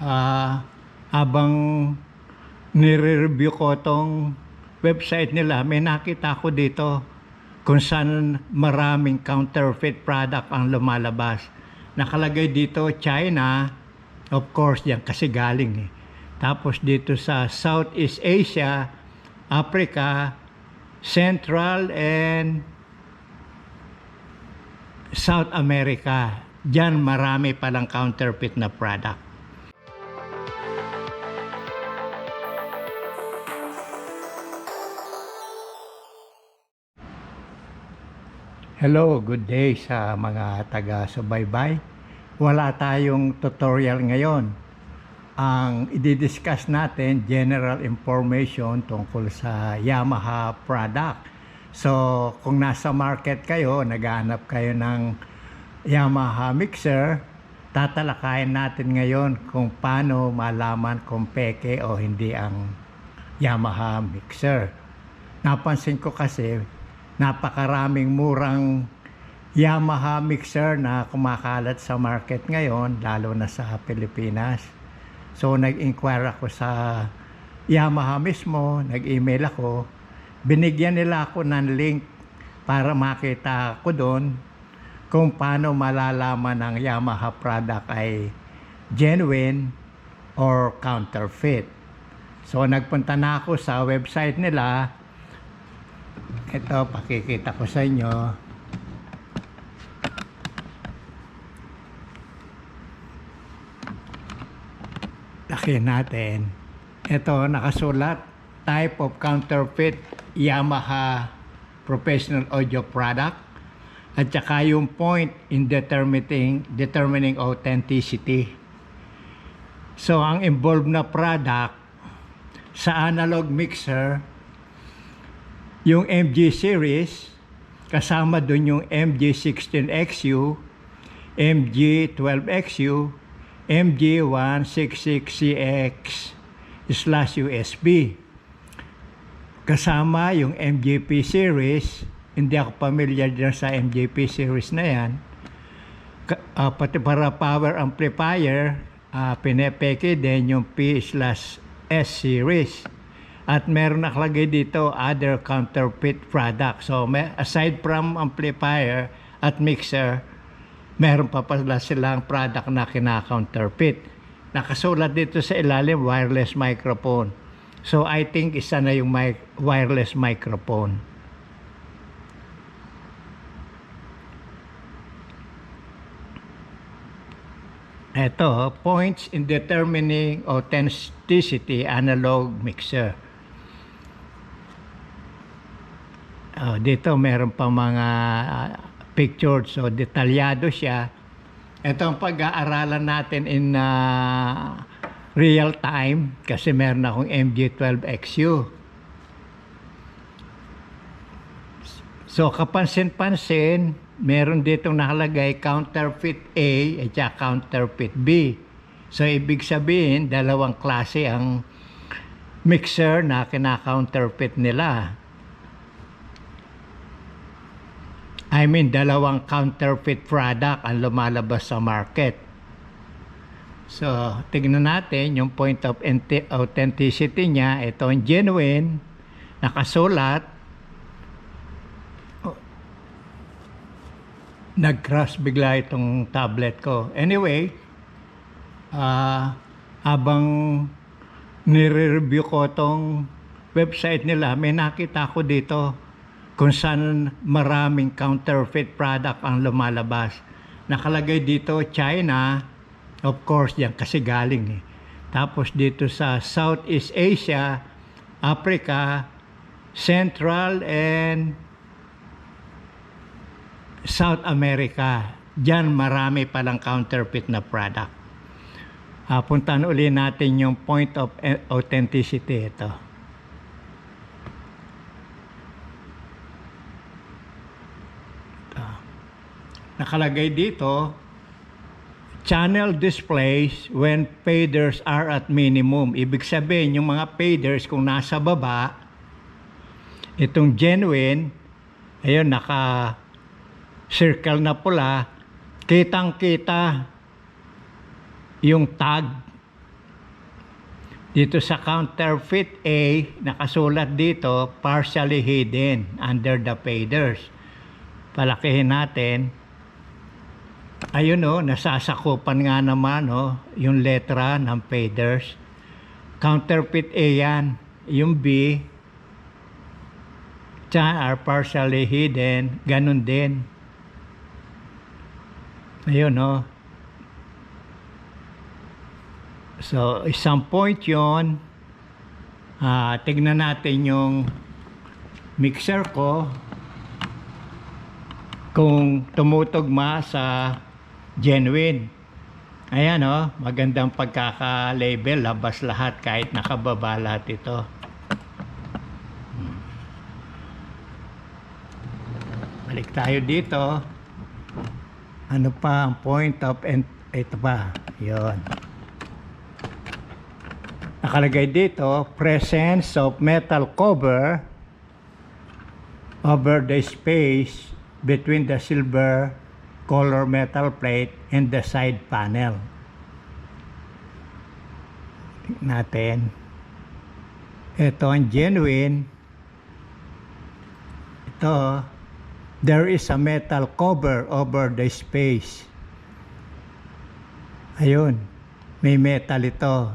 ah, habang nire-review ko tong website nila, may nakita ko dito kung saan maraming counterfeit product ang lumalabas. Nakalagay dito China, of course yan kasi galing eh. Tapos dito sa Southeast Asia, Africa, Central and South America. Diyan marami palang counterfeit na product. Hello, good day sa mga taga-subaybay. Wala tayong tutorial ngayon. Ang i-discuss natin, general information tungkol sa Yamaha product. So, kung nasa market kayo, naghahanap kayo ng Yamaha mixer, tatalakayin natin ngayon kung paano malaman kung peke o hindi ang Yamaha mixer. Napansin ko kasi napakaraming murang Yamaha mixer na kumakalat sa market ngayon, lalo na sa Pilipinas. So nag-inquire ako sa Yamaha mismo, nag-email ako. Binigyan nila ako ng link para makita ko doon kung paano malalaman ang Yamaha product ay genuine or counterfeit. So nagpunta na ako sa website nila. Ito, pakikita ko sa inyo. Laki natin. Ito, nakasulat. Type of counterfeit Yamaha professional audio product. At saka yung point in determining, determining authenticity. So, ang involved na product sa analog mixer, yung MG series, kasama doon yung MG16XU, MG12XU, MG166CX slash USB. Kasama yung MGP series, hindi ako familiar dyan sa MGP series na yan. Ah, pati para power amplifier, uh, pinepeke din yung P slash S series. At meron nakalagay dito other counterfeit products. So may, aside from amplifier at mixer, meron pa pala silang product na kina-counterfeit. Nakasulat dito sa ilalim wireless microphone. So I think isa na yung mic- wireless microphone. Ito, points in determining authenticity analog mixer. Oh, dito meron pa mga ah, pictures, so detalyado siya. Ito ang pag-aaralan natin in ah, real time kasi meron akong MG12XU. So kapansin-pansin, meron ditong nakalagay counterfeit A at saka counterfeit B. So ibig sabihin, dalawang klase ang mixer na kina-counterfeit nila. I mean, dalawang counterfeit product ang lumalabas sa market. So, tignan natin yung point of enti- authenticity niya. Ito ang genuine, nakasulat. Oh. Nag-crash bigla itong tablet ko. Anyway, ah habang nire-review ko tong website nila, may nakita ko dito kung saan maraming counterfeit product ang lumalabas. Nakalagay dito China, of course yan kasi galing eh. Tapos dito sa Southeast Asia, Africa, Central and South America. Diyan marami palang counterfeit na product. Ah, puntahan uli natin yung point of authenticity ito. Nakalagay dito, channel displays when faders are at minimum. Ibig sabihin, yung mga faders kung nasa baba, itong genuine, ayun, naka circle na pula, kitang-kita yung tag Dito sa counterfeit A, nakasulat dito, partially hidden under the faders. Palakihin natin. Ayun o, nasasakupan nga naman o, yung letra ng faders. Counterfeit A yan. Yung B, Chan are partially hidden. Ganun din. Ayun o. So, isang point yon. Ah, tignan natin yung mixer ko kung tumutugma sa genuine. Ayan oh, magandang pagkaka-label, labas lahat kahit nakababa lahat ito. Hmm. Balik tayo dito. Ano pa ang point of and ito pa. 'Yon. Nakalagay dito, presence of metal cover over the space between the silver color metal plate and the side panel. Natin. Ito ang genuine. Ito, there is a metal cover over the space. Ayun, may metal ito.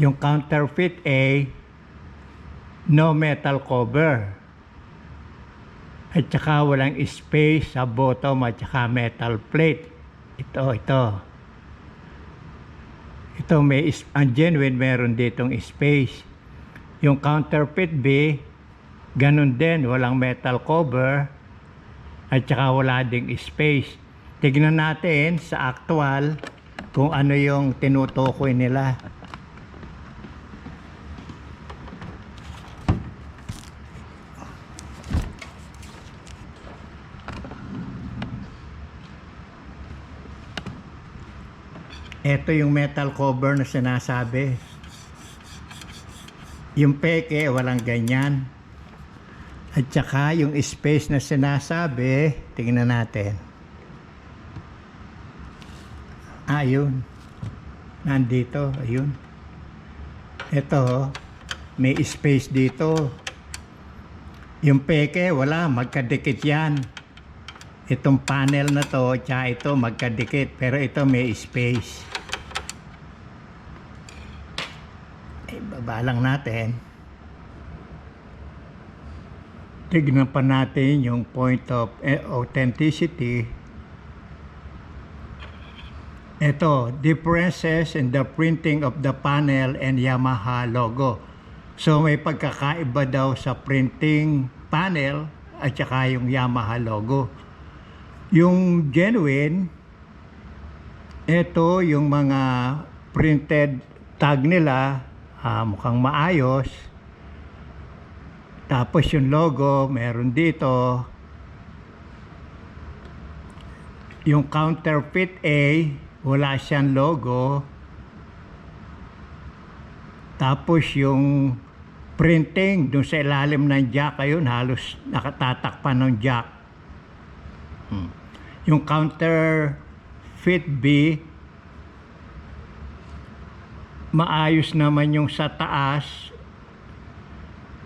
Yung counterfeit A, no metal cover. At saka walang space sa bottom at saka metal plate. Ito, ito. Ito may, ang genuine meron ditong space. Yung counterfeit B, ganun din, walang metal cover at saka wala ding space. Tignan natin sa actual kung ano yung tinutukoy nila. Ito yung metal cover na sinasabi. Yung peke, walang ganyan. At saka yung space na sinasabi, tingnan natin. Ayun. Nandito, ayun. Ito, may space dito. Yung peke, wala, magkadikit yan. Itong panel na to, tsaka ito magkadikit, pero ito may space. Eh, baba lang natin. Tignan pa natin yung point of eh, authenticity. Ito, differences in the printing of the panel and Yamaha logo. So may pagkakaiba daw sa printing panel at saka yung Yamaha logo. Yung genuine, ito yung mga printed tag nila, ah, mukhang maayos. Tapos yung logo, meron dito. Yung counterfeit A, wala siyang logo. Tapos yung printing dun sa ilalim ng jack ayun halos nakatatakpan ng jack. Hmm. Yung counterfeit B maayos naman yung sa taas.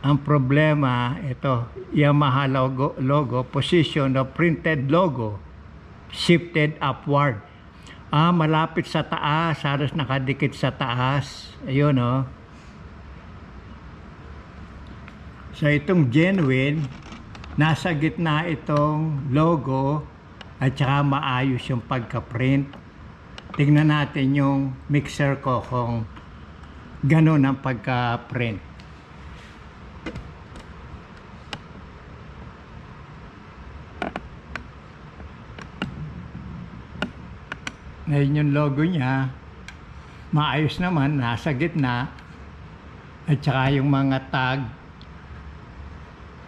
Ang problema, ito, Yamaha logo, logo, position of printed logo, shifted upward. Ah, malapit sa taas, halos nakadikit sa taas. Ayun, oh. So, itong genuine, nasa gitna itong logo at saka maayos yung pagka-print. Tingnan natin yung mixer ko kung ganun ang pagka-print. Ngayon yung logo niya, maayos naman, nasa gitna. At saka yung mga tag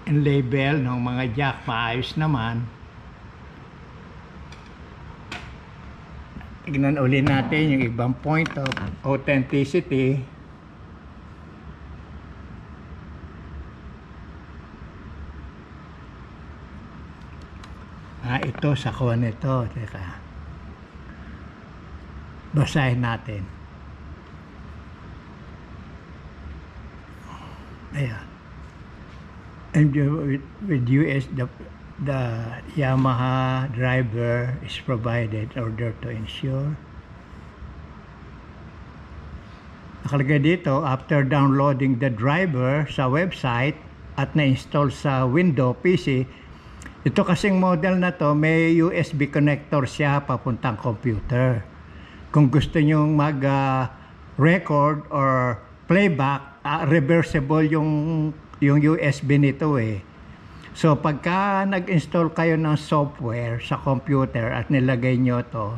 and label ng mga jack, maayos naman. tignan uli natin yung ibang point of authenticity. Ah ito sa kuha nito. Teka. Basahin natin. Ayan. And with, with US the the Yamaha driver is provided order to ensure. Nakalagay dito, after downloading the driver sa website at na-install sa window PC, ito kasing model na to, may USB connector siya papuntang computer. Kung gusto nyong mag-record or playback, ah, reversible yung, yung USB nito eh. So pagka nag-install kayo ng software sa computer at nilagay nyo to,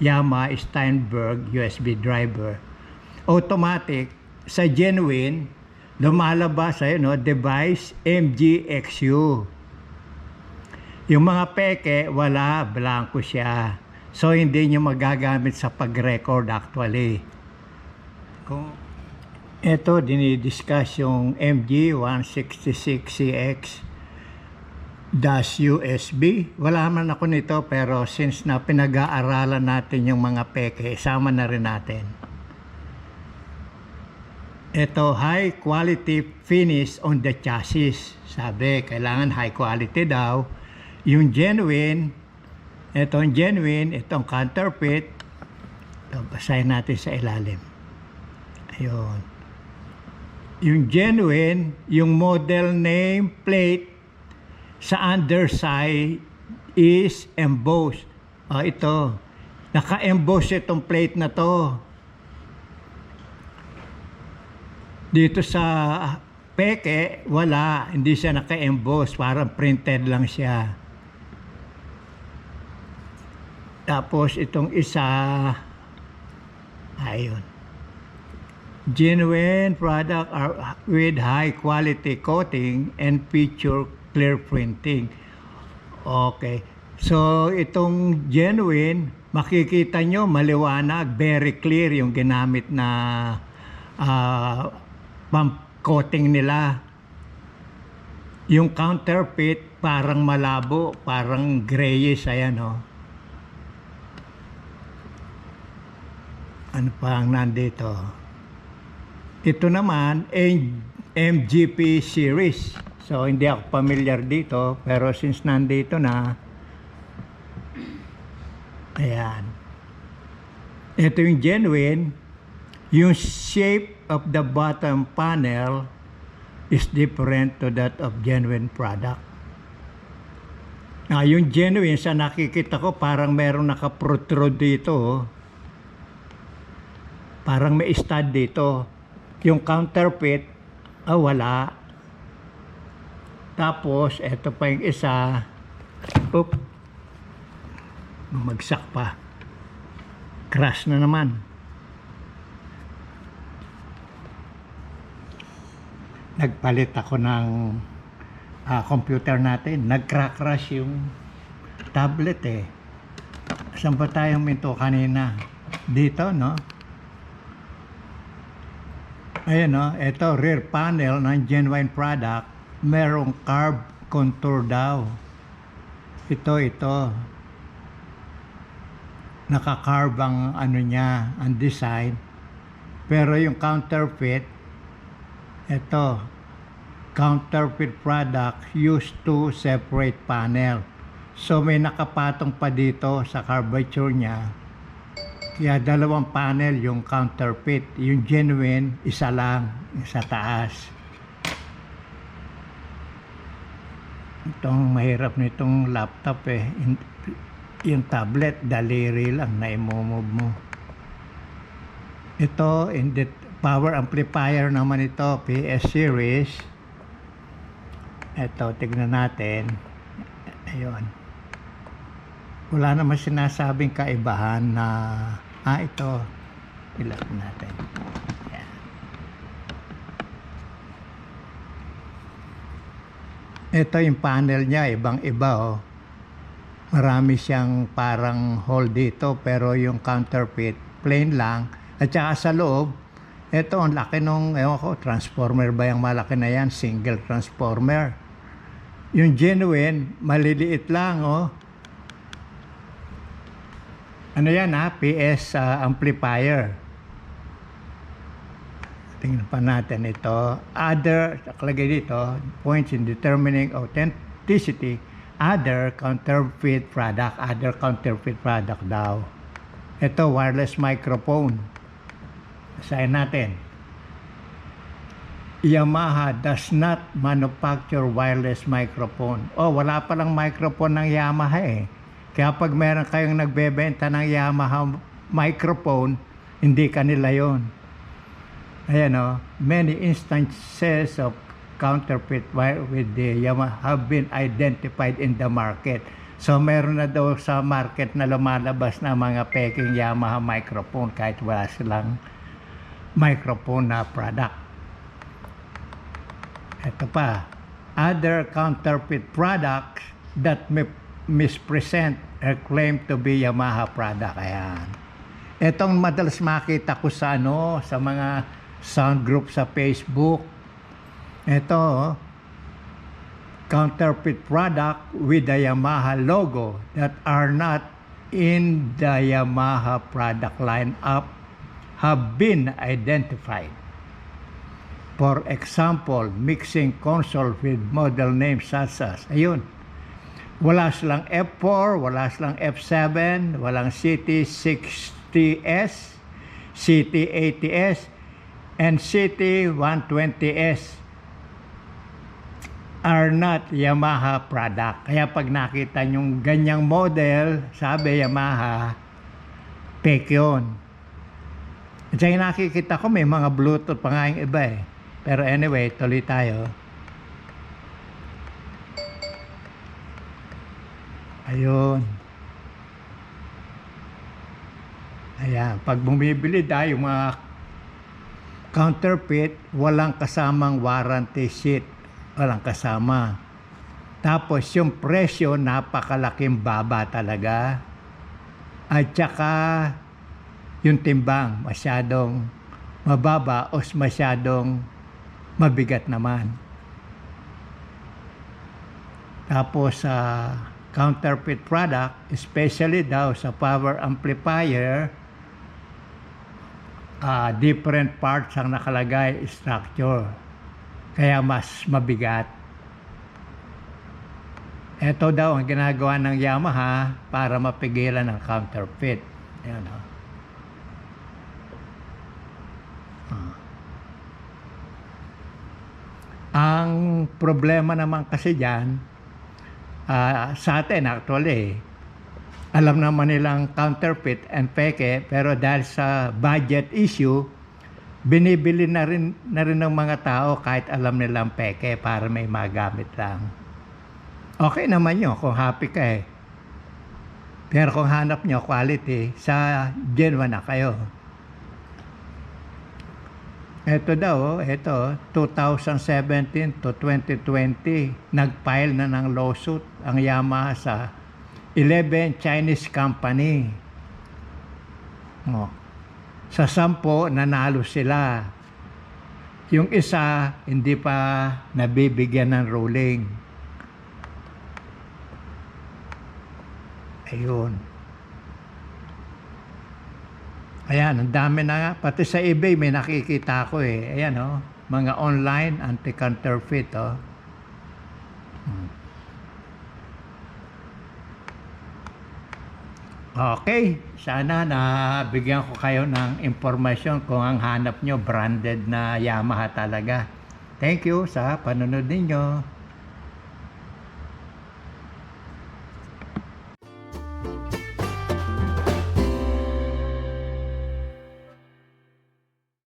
Yamaha Steinberg USB driver, automatic sa genuine, lumalabas ay no, device MGXU. Yung mga peke, wala, blanco siya. So, hindi nyo magagamit sa pag-record actually. Kung ito, dinidiscuss yung MG166CX dash USB. Wala man ako nito pero since na pinag-aaralan natin yung mga peke, isama na rin natin. Ito, high quality finish on the chassis. Sabi, kailangan high quality daw. Yung genuine, itong genuine, itong counterfeit, ito, basahin natin sa ilalim. Ayun. Yung genuine, yung model name plate sa underside is embossed. Oh, ito. Naka-emboss itong plate na to. Dito sa peke, wala. Hindi siya naka-emboss. Parang printed lang siya. Tapos itong isa, ayun. Genuine product are with high quality coating and feature clear printing. Okay. So, itong genuine, makikita nyo maliwanag, very clear yung ginamit na pump coating nila. Yung counterfeit, parang malabo, parang grayish, ayan o. Ano pa ang nandito? Ito naman, MGP series. So, hindi ako familiar dito, pero since nandito na, ayan. Ito yung genuine, yung shape of the bottom panel is different to that of genuine product. Ah, yung genuine sa nakikita ko parang merong nakaprotrude dito. oh. Parang may stud dito. Yung counterfeit, ah wala. Tapos, eto pa yung isa. Oop. Magsak pa. Crash na naman. nagpalit ako ng ah, computer natin. Nag-crash yung tablet eh. Saan ba tayong minto kanina? Dito, no? Ayan, no? Ito, rear panel ng genuine product. Merong carb contour daw. Ito, ito. Naka-carb ang ano niya, ang design. Pero yung counterfeit, ito, counterfeit product used to separate panel. So may nakapatong pa dito sa curvature niya. Kaya dalawang panel yung counterfeit. Yung genuine, isa lang, sa taas. Itong mahirap nitong laptop eh. Yung tablet, daliri lang na imumove mo. Ito, in the power amplifier naman ito, PS series. Ito, tignan natin. Ayun. Wala naman sinasabing kaibahan na, ah, ito, ilap natin. Ito yung panel niya, ibang-iba oh. Marami siyang parang hole dito pero yung counterfeit plain lang. At saka sa loob, ito ang laki nung, ewan ko, transformer ba yung malaki na yan? Single transformer. Yung genuine, maliliit lang oh. Ano yan ha? PS ah, amplifier. Tingnan pa natin ito. Other, nakalagay dito, points in determining authenticity, other counterfeit product, other counterfeit product daw. Ito, wireless microphone. Basahin natin. Yamaha does not manufacture wireless microphone. Oh, wala palang microphone ng Yamaha eh. Kaya pag meron kayong nagbebenta ng Yamaha microphone, hindi kanila yon. Ayan o, many instances of counterfeit wi- with the Yamaha have been identified in the market. So meron na daw sa market na lumalabas na mga peking Yamaha microphone kahit wala silang microphone na product. Ito pa, other counterfeit products that may mispresent or claim to be Yamaha product. Ayan. Itong madalas makita ko sa ano, sa mga sound group sa Facebook. Ito, oh, counterfeit product with the Yamaha logo that are not in the Yamaha product lineup have been identified. For example, mixing console with model names such as, ayun, wala silang F4, wala silang F7, walang CT60S, CT80S, and CT120S are not Yamaha product. Kaya pag nakita yung ganyang model, sabi Yamaha, fake yun. At saka nakikita ko may mga Bluetooth pa nga yung iba eh. Pero anyway, tuloy tayo. Ayun. Ayan, pag bumibili tayo mga counterfeit, walang kasamang warranty sheet. Walang kasama. Tapos yung presyo, napakalaking baba talaga. At saka yung timbang, masyadong mababa o masyadong mabigat naman. Tapos sa counterfeit product, especially daw sa power amplifier, ah, different parts ang nakalagay structure. Kaya mas mabigat. Ito daw ang ginagawa ng Yamaha para mapigilan ang counterfeit. Ayan, oh. Ah. Ang problema naman kasi dyan, ah, sa atin actually, alam naman nilang counterfeit and peke, pero dahil sa budget issue, binibili na rin, na rin ng mga tao kahit alam nilang peke para may magamit lang. Okay naman yun kung happy ka eh. Pero kung hanap nyo quality, sa genuine na kayo. Ito daw, ito, 2017 to 2020, nag-file na ng lawsuit ang Yamaha sa 11 Chinese company. Oh. Sa sampo, nanalo sila. Yung isa, hindi pa nabibigyan ng ruling. Ayun. Ayan, ang dami na nga. Pati sa eBay may nakikita ko eh. Ayan oh, mga online anti-counterfeit oh. Hmm. Okay, sana na bigyan ko kayo ng impormasyon kung ang hanap nyo branded na Yamaha talaga. Thank you sa panonood ninyo.